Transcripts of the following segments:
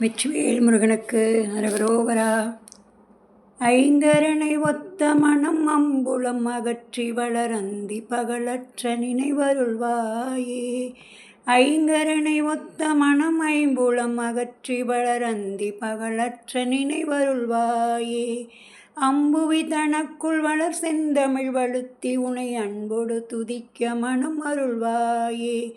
வெற்றிவேல் முருகனுக்கு அரவரோவரா ஐங்கரனை ஒத்த மனம் அம்புளம் அகற்றி வளரந்தி பகலற்ற நினைவருள்வாயே. ஐங்கரனை ஒத்த மனம் ஐம்புளம் அகற்றி வளரந்தி பகலற்ற நினைவருள்வாயே. அம்புவி தனக்குள் வளர் செந்தமிழ் வழுத்தி உனை அன்போடு துதிக்க மனம் அருள்வாயே.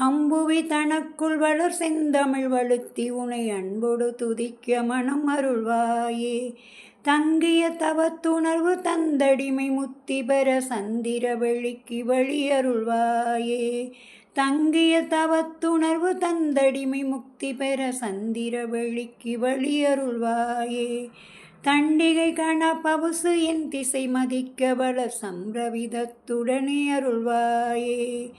அம்புவி தனக்குள் வளர் செந்தமிழ் வழுத்தி உனை அன்போடு துதிக்க மனம் அருள்வாயே. தங்கிய தவத்துணர்வு தந்தடிமை முத்தி பெற சந்திர வெளிக்கு வழியருள்வாயே தங்கிய தவத்துணர்வு தந்தடிமை முக்தி பெற சந்திர வெளிக்கு வழியருள்வாயே தண்டிகை கண பவுசு என் திசை மதிக்க வளர் சம்பிரவிதத்துடனே அருள்வாயே.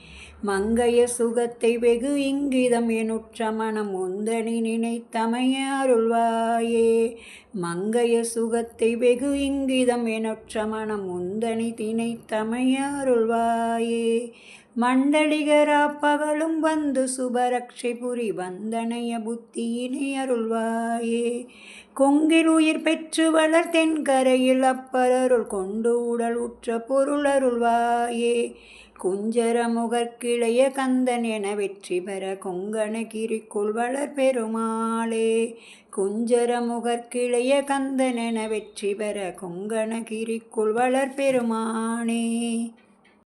மங்கைய சுகத்தை வெகு இங்கிதம் எனுற்ற மனம் உந்தனி நினைத்தமைய அருள்வாயே. மங்கைய சுகத்தை வெகு இங்கிதம் எனுற்ற மனம் உந்தனி திணைத்தமைய அருள்வாயே. மண்டலிகரா பகலும் வந்து சுபரக்ஷை புரி வந்தனைய புத்தியினை அருள்வாயே. கொங்கில் உயிர் பெற்று வளர் தென்கரையில் அப்பரருள் கொண்டு உடல் உற்ற பொருள் அருள்வாயே. குஞ்சர முகற்கிளைய கந்தன் என வெற்றி பெற கொங்கணகிரிக்குள் வளர் பெருமாளே. குஞ்சர முகற்கிளைய கந்தன் என வெற்றி பெற கொங்கணகிரிக்குள் வளர் பெருமானே.